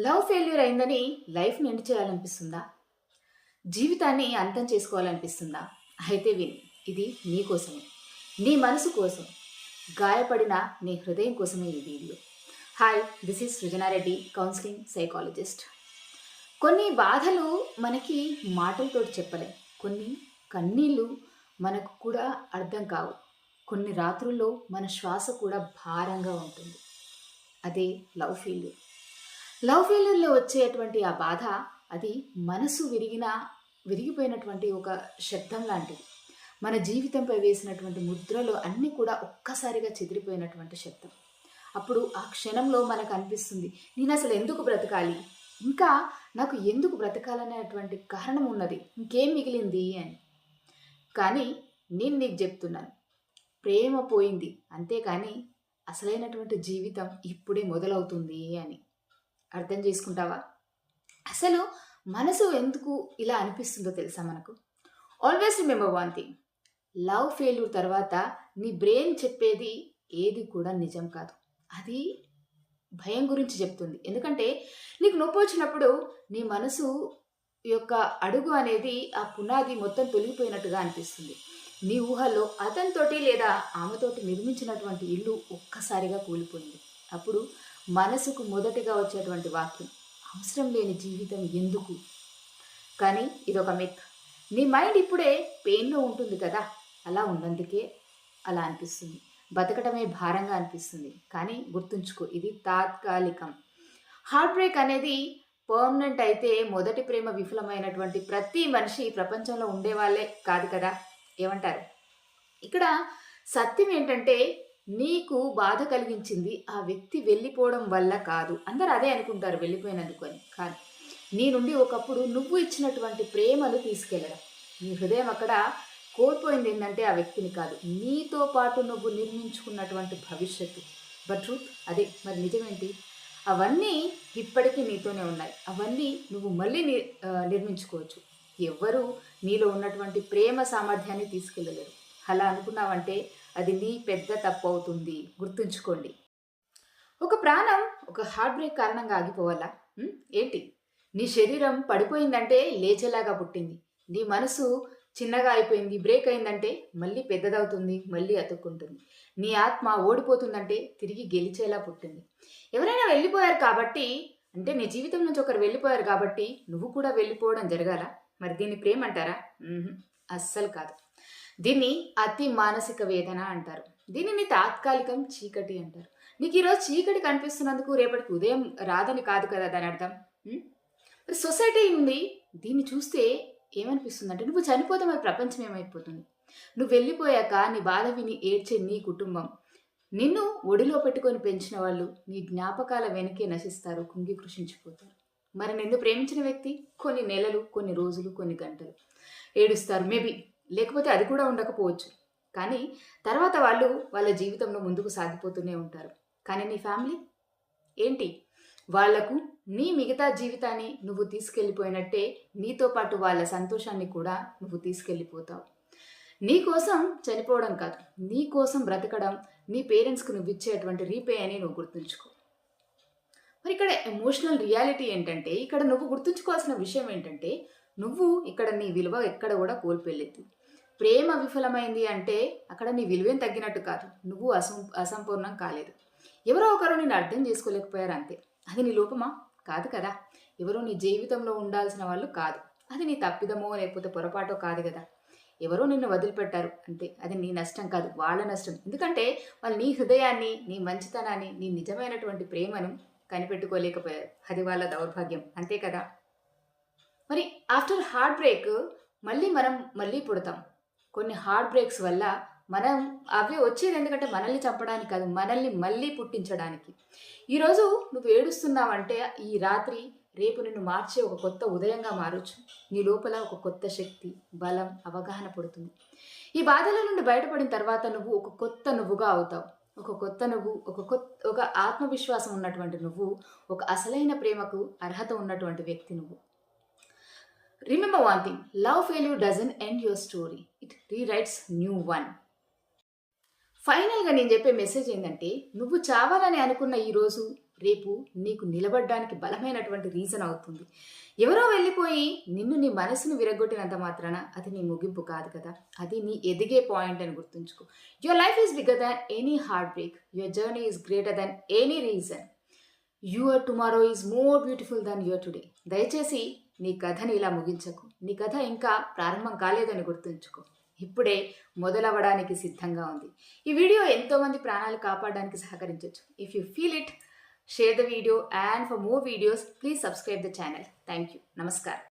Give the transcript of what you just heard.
Love failure అయిందని లైఫ్ని end చేయాలనిపిస్తుందా? జీవితాన్ని అంతం చేసుకోవాలనిపిస్తుందా? అయితే విని ఇది నీ కోసమే. నీ మనసు కోసం గాయపడిన నీ హృదయం కోసమే ఈ video. Hi this is Srujana Reddy counselling psychologist కొన్ని బాధలు మనకి మాటలతో చెప్పలేం. కొన్ని కన్నీళ్ళు మనకు కూడా అర్థం కావు. కొన్ని రాత్రుల్లో మన శ్వాస కూడా భారంగా ఉంటుంది. అదే లవ్ ఫెయిల్యూర్. లవ్ ఫెయిల్యూర్లో వచ్చేటువంటి ఆ బాధ అది మనసు విరిగిన విరిగిపోయినటువంటి ఒక శబ్దం లాంటిది. మన జీవితంపై వేసినటువంటి ముద్రలు అన్నీ కూడా ఒక్కసారిగా చెదిరిపోయినటువంటి శబ్దం. అప్పుడు ఆ క్షణంలో మనకు అనిపిస్తుంది నేను అసలు ఎందుకు బ్రతకాలి? ఇంకా నాకు ఎందుకు బ్రతకాలనేటువంటి కారణం ఉన్నది. ఇంకేం మిగిలింది? అని. కానీ నేను నీకు చెప్తున్నాను ప్రేమ పోయింది. అంతేకాని అసలైనటువంటి జీవితం ఇప్పుడే మొదలవుతుంది అని. అర్థం చేసుకుంటావా? అసలు మనసు ఎందుకు ఇలా అనిపిస్తుందో తెలుసా మనకు? Always remember one thing love failure తర్వాత నీ బ్రెయిన్ చెప్పేది ఏది కూడా నిజం కాదు. అది భయం గురించి చెప్తుంది. ఎందుకంటే నీకు నొప్పి వచ్చినప్పుడు నీ మనసు యొక్క అడుగు అనేది ఆ పునాది మొత్తం తొలగిపోయినట్టుగా అనిపిస్తుంది. నీ ఊహల్లో అతనితోటి లేదా ఆమెతోటి నిర్మించినటువంటి ఇల్లు ఒక్కసారిగా కూలిపోయింది. అప్పుడు మనసుకు మొదటిగా వచ్చేటువంటి వాక్యం. అవసరం లేని జీవితం ఎందుకు? కానీ ఇదొక మిత్ నీ మైండ్ ఇప్పుడే పెయిన్లో ఉంటుంది కదా? అలా ఉన్నందుకే అలా అనిపిస్తుంది. బతకడమే భారంగా అనిపిస్తుంది. కానీ గుర్తుంచుకో ఇది తాత్కాలికం. హార్ట్ బ్రేక్ అనేది పర్మనెంట్ అయితే మొదటి ప్రేమ విఫలమైనటువంటి ప్రతి మనిషి ప్రపంచంలో ఉండేవాళ్ళే కాదు కదా? ఏమంటారు? ఇక్కడ సత్యం ఏంటంటే నీకు బాధ కలిగించింది ఆ వ్యక్తి వెళ్ళిపోవడం వల్ల కాదు. అందరు అదే అనుకుంటారు వెళ్ళిపోయినందుకు అని. కానీ నీ నుండి ఒకప్పుడు నువ్వు ఇచ్చినటువంటి ప్రేమను తీసుకెళ్ళడం నీ హృదయం అక్కడ కోల్పోయింది ఏంటంటే ఆ వ్యక్తిని కాదు. నీతో పాటు నువ్వు నిర్మించుకున్నటువంటి భవిష్యత్తు. బట్ ట్రూత్ అదే. మరి నిజమేంటి? అవన్నీ ఇప్పటికీ నీతోనే ఉన్నాయి. అవన్నీ నువ్వు మళ్ళీ నిర్ నిర్మించుకోవచ్చు. ఎవ్వరూ నీలో ఉన్నటువంటి ప్రేమ సామర్థ్యాన్ని తీసుకెళ్ళలేరు. అలా అనుకున్నావంటే అది నీ పెద్ద తప్పు అవుతుంది గుర్తుంచుకోండి. ఒక ప్రాణం ఒక హార్ట్ బ్రేక్ కారణంగా ఆగిపోవాలా? ఏంటి? నీ శరీరం పడిపోయిందంటే లేచేలాగా పుట్టింది. నీ మనసు చిన్నగా అయిపోయింది బ్రేక్ అయిందంటే మళ్ళీ పెద్దదవుతుంది మళ్ళీ అతుక్కుంటుంది. నీ ఆత్మ ఓడిపోతుందంటే తిరిగి గెలిచేలా పుట్టింది. ఎవరైనా వెళ్ళిపోయారు కాబట్టి అంటే నీ జీవితం నుంచి ఒకరు వెళ్ళిపోయారు కాబట్టి నువ్వు కూడా వెళ్ళిపోవడం జరగాల? మరి దీన్ని ప్రేమ అంటారా? అస్సలు కాదు. దీన్ని అతి మానసిక వేదన అంటారు. దీనిని తాత్కాలికం చీకటి అంటారు. నీకు ఈరోజు చీకటి కనిపిస్తున్నందుకు రేపటికి ఉదయం రాదని కాదు కదా దాని అర్థం? మరి సొసైటీ ఉంది దీన్ని చూస్తే ఏమనిపిస్తుంది అంటే నువ్వు చనిపోతే మరి ప్రపంచం ఏమైపోతుంది? నువ్వు వెళ్ళిపోయాక నీ బాధ విని ఏడ్చే నీ కుటుంబం నిన్ను ఒడిలో పెట్టుకొని పెంచిన వాళ్ళు నీ జ్ఞాపకాల వెనకే నశిస్తారు కుంగి కృషించిపోతారు. మరి నిన్ను ప్రేమించిన వ్యక్తి కొన్ని నెలలు కొన్ని రోజులు కొన్ని గంటలు ఏడుస్తారు. మేబీ లేకపోతే అది కూడా ఉండకపోవచ్చు. కానీ తర్వాత వాళ్ళు వాళ్ళ జీవితంలో ముందుకు సాగిపోతూనే ఉంటారు. కానీ నీ ఫ్యామిలీ? ఏంటి? వాళ్ళకు నీ మిగతా జీవితాన్ని నువ్వు తీసుకెళ్ళిపోయినట్టే నీతో పాటు వాళ్ళ సంతోషాన్ని కూడా నువ్వు తీసుకెళ్ళిపోతావు. నీ కోసం చనిపోవడం కాదు. నీ కోసం బ్రతకడం నీ పేరెంట్స్కి నువ్వు ఇచ్చేటువంటి రీపే అని నువ్వు గుర్తుంచుకో. మరి ఇక్కడ ఎమోషనల్ రియాలిటీ ఏంటంటే ఇక్కడ నువ్వు గుర్తుంచుకోవాల్సిన విషయం ఏంటంటే నువ్వు ఇక్కడ నీ విలువ ఎక్కడ కూడా కోల్పోలేదు. ప్రేమ విఫలమైంది అంటే అక్కడ నీ విలువేం తగ్గినట్టు కాదు. నువ్వు అసం అసంపూర్ణం కాలేదు. ఎవరో ఒకరు నేను అర్థం చేసుకోలేకపోయారు అంతే. అది నీ లోపమా? కాదు కదా. ఎవరో నీ జీవితంలో ఉండాల్సిన వాళ్ళు కాదు. అది నీ తప్పిదమో లేకపోతే పొరపాటో కాదు కదా. ఎవరో నిన్ను వదిలిపెట్టారు అంతే. అది నీ నష్టం కాదు. వాళ్ళ నష్టం. ఎందుకంటే వాళ్ళు నీ హృదయాన్ని నీ మంచితనాన్ని నీ నిజమైనటువంటి ప్రేమను కనిపెట్టుకోలేకపోయారు. అది వాళ్ళ దౌర్భాగ్యం. అంతే కదా. మరి ఆఫ్టర్ హార్ట్ బ్రేక్ మళ్ళీ మనం మళ్ళీ పుడతాం. కొన్ని హార్ట్ బ్రేక్స్ వల్ల మనం అవి వచ్చేది ఎందుకంటే మనల్ని చంపడానికి కాదు మనల్ని మళ్ళీ పుట్టించడానికి. ఈరోజు నువ్వు ఏడుస్తున్నావంటే ఈ రాత్రి రేపు నిన్ను మార్చే ఒక కొత్త ఉదయంగా మారొచ్చు. నీ లోపల ఒక కొత్త శక్తి బలం అవగాహన పడుతుంది. ఈ బాధల నుండి బయటపడిన తర్వాత నువ్వు ఒక కొత్త నువ్వుగా అవుతావు. ఒక కొత్త నువ్వు ఒక కొత్త ఒక ఆత్మవిశ్వాసం ఉన్నటువంటి నువ్వు ఒక అసలైన ప్రేమకు అర్హత ఉన్నటువంటి వ్యక్తి నువ్వు. Remember one thing love failure doesn't end your story it rewrites new one ఫైనల్గా నేను చెప్పే మెసేజ్ ఏంటంటే నువ్వు చావాలని అనుకున్న ఈరోజు రేపు నీకు నిలబడడానికి బలమైనటువంటి రీజన్ అవుతుంది. ఎవరో వెళ్ళిపోయి నిన్ను నీ మనసును విరగొట్టినంత మాత్రాన అది నీ ముగింపు కాదు కదా. అది నీ ఎదిగే పాయింట్ అని గుర్తుంచుకో. Your life is bigger than any heartbreak your journey is greater than any reason your tomorrow is more beautiful than your today దయచేసి నీ కథని ఇలా ముగించకు. నీ కథ ఇంకా ప్రారంభం కాలేదని గుర్తుంచుకో. ఇప్పుడే మొదలవ్వడానికి సిద్ధంగా ఉంది. ఈ వీడియో ఎంతోమంది ప్రాణాలు కాపాడడానికి సహకరించవచ్చు if you feel it share the video and for more videos please subscribe the channel thank you నమస్కారం.